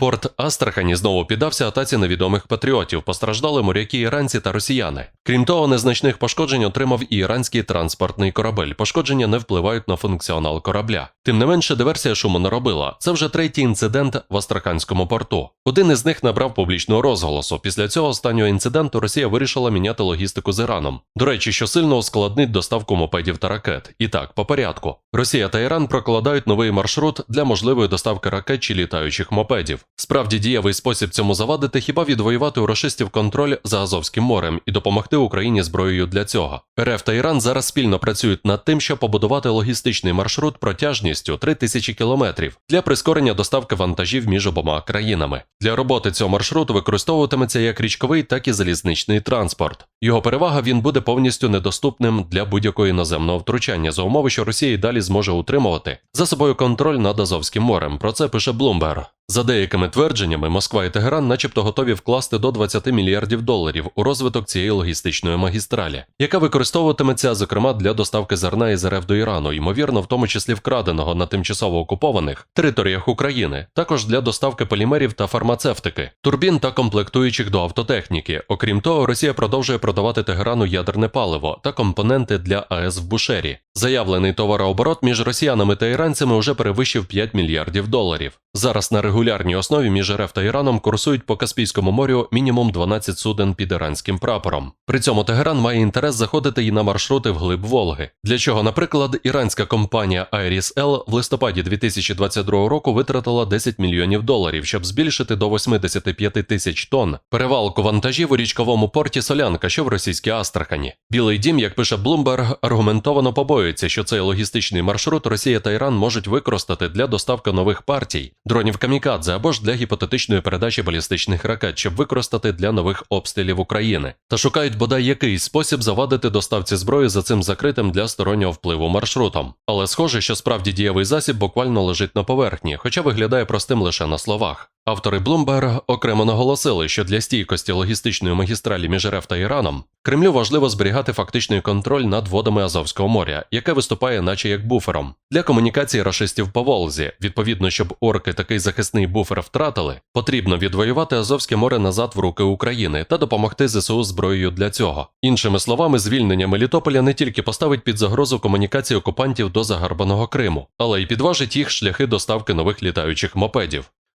Порт Астрахані знову піддався атаці невідомих патріотів. Постраждали моряки іранці та росіяни. Крім того, незначних пошкоджень отримав і іранський транспортний корабель. Пошкодження не впливають на функціонал корабля. Тим не менше, диверсія шуму не робила. Це вже третій інцидент в Астраханському порту. Один із них набрав публічного розголосу. Після цього останнього інциденту Росія вирішила міняти логістику з Іраном. До речі, що сильно ускладнить доставку мопедів та ракет. І так, по порядку. Росія та Іран прокладають новий маршрут для можливої доставки ракет чи літаючих мопедів. Справді дієвий спосіб цьому завадити хіба відвоювати у рашистів контроль за Азовським морем і допомогти Україні зброєю для цього. РФ та Іран зараз спільно працюють над тим, щоб побудувати логістичний маршрут протяжністю 3000 кілометрів для прискорення доставки вантажів між обома країнами. Для роботи цього маршруту використовуватиметься як річковий, так і залізничний транспорт. Його перевага він буде повністю недоступним для будь-якого іноземного втручання за умови, що Росія і далі зможе утримувати за собою контроль над Азовським морем. Про це пише Bloomberg. За деякими твердженнями, Москва і Тегеран, начебто, готові вкласти до 20 мільярдів доларів у розвиток цієї логістичної магістралі, яка використовуватиметься зокрема для доставки зерна із РФ до Ірану, ймовірно, в тому числі вкраденого на тимчасово окупованих територіях України, також для доставки полімерів та фармацевтики, турбін та комплектуючих до автотехніки. Окрім того, Росія продовжує продавати Тегерану ядерне паливо та компоненти для АЕС в Бушері. Заявлений товарооборот між росіянами та іранцями уже перевищив 5 мільярдів доларів. Зараз на регулярній основі між РФ та Іраном курсують по Каспійському морю мінімум 12 суден під іранським прапором. При цьому Тегеран має інтерес заходити і на маршрути вглиб Волги. Для чого, наприклад, іранська компанія Iris L в листопаді 2022 року витратила 10 мільйонів доларів, щоб збільшити до 85 тисяч тонн перевалку вантажів у річковому порті Солянка, що в російській Астрахані. Білий дім, як пише Bloomberg, аргументовано побоюється, що цей логістичний маршрут Росія та Іран можуть використати для доставки нових партій дронів камікадзе або ж для гіпотетичної передачі балістичних ракет, щоб використати для нових обстрілів України, та шукають бодай якийсь спосіб завадити доставці зброї за цим закритим для стороннього впливу маршрутом. Але схоже, що справді дієвий засіб буквально лежить на поверхні, хоча виглядає простим лише на словах. Автори Bloomberg окремо наголосили, що для стійкості логістичної магістралі між РФ та Іраном Кремлю важливо зберігати фактичний контроль над водами Азовського моря, яке виступає, наче як буфером для комунікації рашистів по Волзі. Відповідно, щоб орки такий захисний буфер втратили, потрібно відвоювати Азовське море назад в руки України та допомогти ЗСУ зброєю для цього. Іншими словами, звільнення Мелітополя не тільки поставить під загрозу комунікації окупантів до загарбаного Криму, але й підважить їх шляхи доставки нових літаючих мопедів.